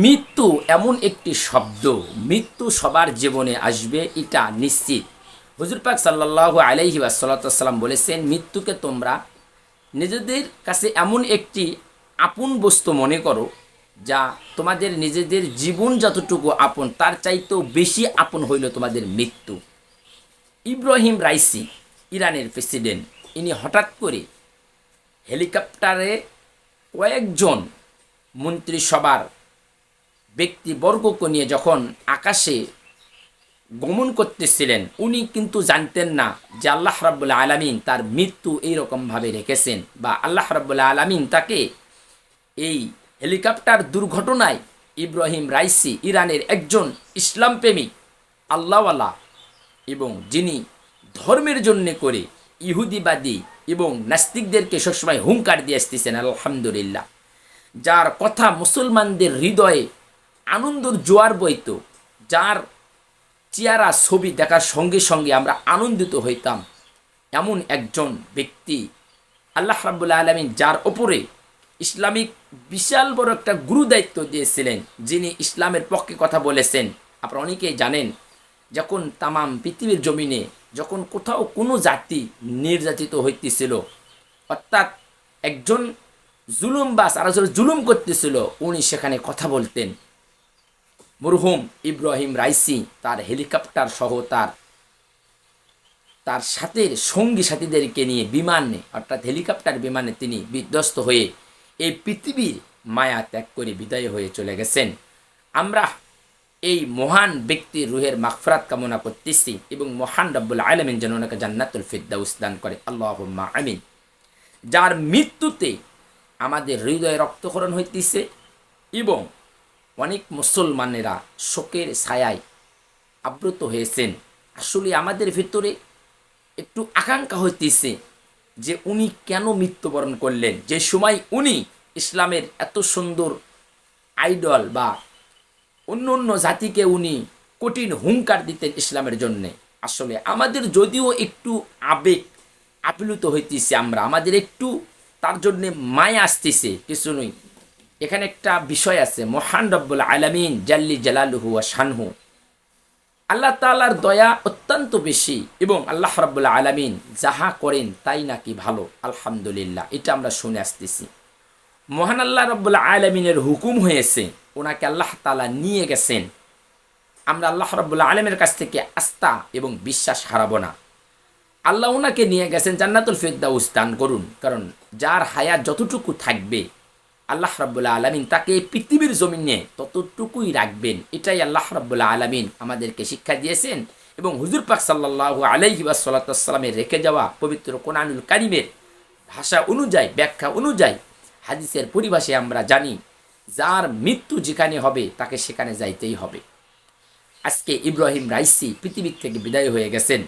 মৃত্যু এমন একটি শব্দ। মৃত্যু সবার জীবনে আসবে, এটা নিশ্চিত। হুজুর পাক সাল্লাহ আলাইহি সাল্লাম বলেছেন, মৃত্যুকে তোমরা নিজেদের কাছে এমন একটি আপন বস্তু মনে করো, যা তোমাদের নিজেদের জীবন যতটুকু আপন, তার চাইতেও বেশি আপন হইল তোমাদের মৃত্যু। ইব্রাহিম রাইসি, ইরানের প্রেসিডেন্ট, ইনি হঠাৎ করে হেলিকপ্টারে কয়েকজন মন্ত্রিসভার ব্যক্তিবর্গকে নিয়ে যখন আকাশে গমন করতেছিলেন, উনি কিন্তু জানতেন না যে আল্লাহ রাব্বুল আলামিন তার মৃত্যু এইরকমভাবে রেখেছেন বা আল্লাহ রাব্বুল আলামিন তাকে এই হেলিকপ্টার দুর্ঘটনায় ইব্রাহিম রাইসি ইরানের একজন ইসলাম প্রেমিক, আল্লাহওয়ালা এবং যিনি ধর্মের জন্য করে ইহুদিবাদী এবং নাস্তিকদেরকে সবসময় হুঙ্কার দিয়ে আসতেছেন, আলহামদুলিল্লাহ। যার কথা মুসলমানদের হৃদয়ে আনন্দর জোয়ার বইত যার চেহারা ছবি দেখার সঙ্গে সঙ্গে আমরা আনন্দিত হইতাম। এমন একজন ব্যক্তি আল্লাহ রাবুল্লাহ আলমিন, যার ওপরে ইসলামিক বিশাল বড় একটা গুরু দায়িত্ব দিয়েছিলেন, যিনি ইসলামের পক্ষে কথা বলেছেন। আপনারা অনেকেই জানেন, যখন তামাম পৃথিবীর জমিনে, যখন কোথাও কোনো জাতি নির্যাতিত হইতেছিল, অর্থাৎ একজন জুলুম বা সারা জুলুম করতেছিল, উনি সেখানে কথা বলতেন। মরহুম ইব্রাহিম রাইসি তার হেলিকপ্টার সহ তার তার সাথে সঙ্গী সাথীদেরকে নিয়ে বিমানে, অর্থাৎ হেলিকপ্টার বিমানে তিনি বিধ্বস্ত হয়ে এই পৃথিবীর মায়া ত্যাগ করে বিদায় হয়ে চলে গেছেন। আমরা এই মহান ব্যক্তির রুহের মাগফরাত কামনা করতেছি এবং মহান রব্বুল আলমিন যেন ওনাকে জান্নাতুল ফিদ্দাউস দান করে। আল্লাহ আমিন। যার মৃত্যুতে আমাদের হৃদয়ে রক্তকরণ হইতেছে এবং অনেক মুসলমানেরা শোকের ছায়ায় আবৃত হয়েছেন। আসলে আমাদের ভিতরে একটু আকাঙ্ক্ষা হইতেছে যে উনি কেন মৃত্যুবরণ করলেন। যে সময় উনি ইসলামের এত সুন্দর আইডল বা অন্য অন্য জাতিকে উনি কঠিন হুঙ্কার দিতেন ইসলামের জন্যে। আসলে আমাদের যদিও একটু আবেগ আপ্লুত হইতেছে আমরা, আমাদের একটু তার জন্যে মায়া আসতেছে, কিছু নই এখানে একটা বিষয় আছে, মহান রব্বুল আলামিন জাল্লি জালালুহু শানহু। আল্লাহ তাআলার দয়া অত্যন্ত বেশি এবং আল্লাহ রব্বুল আলামিন যাহা করেন তাই নাকি ভালো, আলহামদুলিল্লাহ। এটা আমরা শুনে আসতেছি। মহান আল্লাহ রব্বুল আলমিনের হুকুম হয়েছে, ওনাকে আল্লাহ তালা নিয়ে গেছেন। আমরা আল্লাহ রব্বুল্লা আলমের কাছ থেকে আস্থা এবং বিশ্বাস হারাবো না। আল্লাহ ওনাকে নিয়ে গেছেন জান্নাতুল ফেরদাউস দান করুন, কারণ যার হায়াত যতটুকু থাকবে আল্লাহ রাব্বুল্লা আলমিন তাকে পৃথিবীর জমিনে ততটুকুই রাখবেন। এটাই আল্লাহ রাব্বুল্লা আলমিন আমাদেরকে শিক্ষা দিয়েছেন এবং হুজুর পাক সাল্লাহ আলাইহি রেখে যাওয়া পবিত্র কোরআনুল কারিমের ভাষা অনুযায়ী, ব্যাখ্যা অনুযায়ী হাদিসের পরিভাষে আমরা জানি, যার মৃত্যু যেখানে হবে তাকে সেখানে যাইতেই হবে। আজকে ইব্রাহিম রাইসি পৃথিবীর থেকে বিদায় হয়ে গেছেন।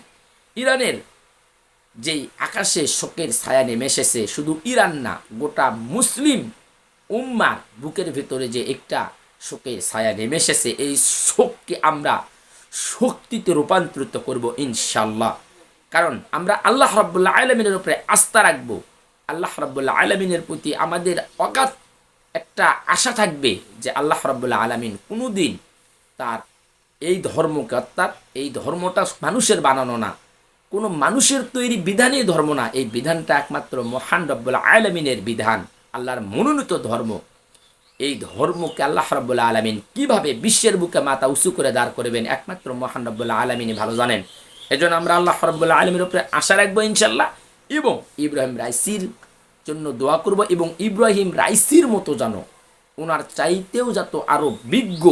ইরানের যেই আকাশে শোকের ছায়া নেমে এসেছে, শুধু ইরান না, গোটা মুসলিম উম্মার বুকের ভেতরে যে একটা শোকের ছায়া নেমে এসেছে, এই শোককে আমরা শক্তিতে রূপান্তরিত করব ইনশাল্লাহ কারণ আমরা আল্লাহ রব্বুল্লাহ আলমিনের উপরে আস্থা রাখব। আল্লাহ রব্বুল্লাহ আলমিনের প্রতি আমাদের অগাধ একটা আশা থাকবে যে আল্লাহ রব্বুল্লাহ আলমিন কোনো দিন তার এই ধর্মকে অর্থাৎ এই ধর্মটা মানুষের বানানো না। কোনো মানুষের তৈরি বিধানই ধর্ম না। এই বিধানটা একমাত্র মহান রব্বুল্লাহ আলমিনের বিধান। আল্লাহর মনোনীত ধর্ম। এই ধর্মকে আল্লাহ রব্বুল্লাহ আলমিন কীভাবে বিশ্বের বুকে মাথা উঁচু করে দাঁড় করবেন, একমাত্র মহান রব্বুল্লাহ আলমিনই ভালো জানেন। এজন্য আমরা আল্লাহ রব্বুল্লাহ আলমীর উপরে আশা রাখব ইনশাল্লাহ এবং ইব্রাহিম রাইসির জন্য দোয়া করব এবং ইব্রাহিম রাইসির মতো জানো, ওনার চাইতেও যত আরও বিজ্ঞ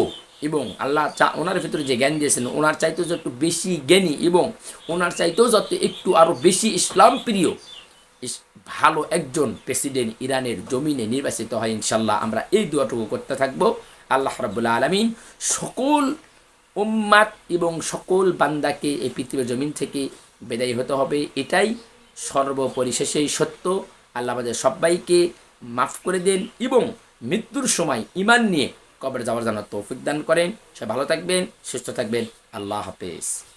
এবং আল্লাহ চা, ওনার ভিতরে যে জ্ঞান দিয়েছেন, ওনার চাইতেও যত বেশি জ্ঞানী এবং ওনার চাইতেও যত একটু আরও বেশি ইসলাম প্রিয় ভালো একজন প্রেসিডেন্ট ইরানের জমিনে নির্বাচিত হয় ইনশাল্লাহ আমরা এই দোয়াটুকু করতে থাকব। আল্লাহ রাবুল্লাহ আলমিন সকল উম্মাত এবং সকল বান্দাকে এই পৃথিবীর জমিন থেকে বিদায়ী হতে হবে। এটাই সর্বপরিশেষেই সত্য। আল্লাহ আমাদের সবাইকে মাফ করে দেন এবং মৃত্যুর সময় ইমান নিয়ে কবর যাওয়ার জন্য তৌফিক দান করেন। সে ভালো থাকবেন, সুস্থ থাকবেন। আল্লাহ হাফেজ।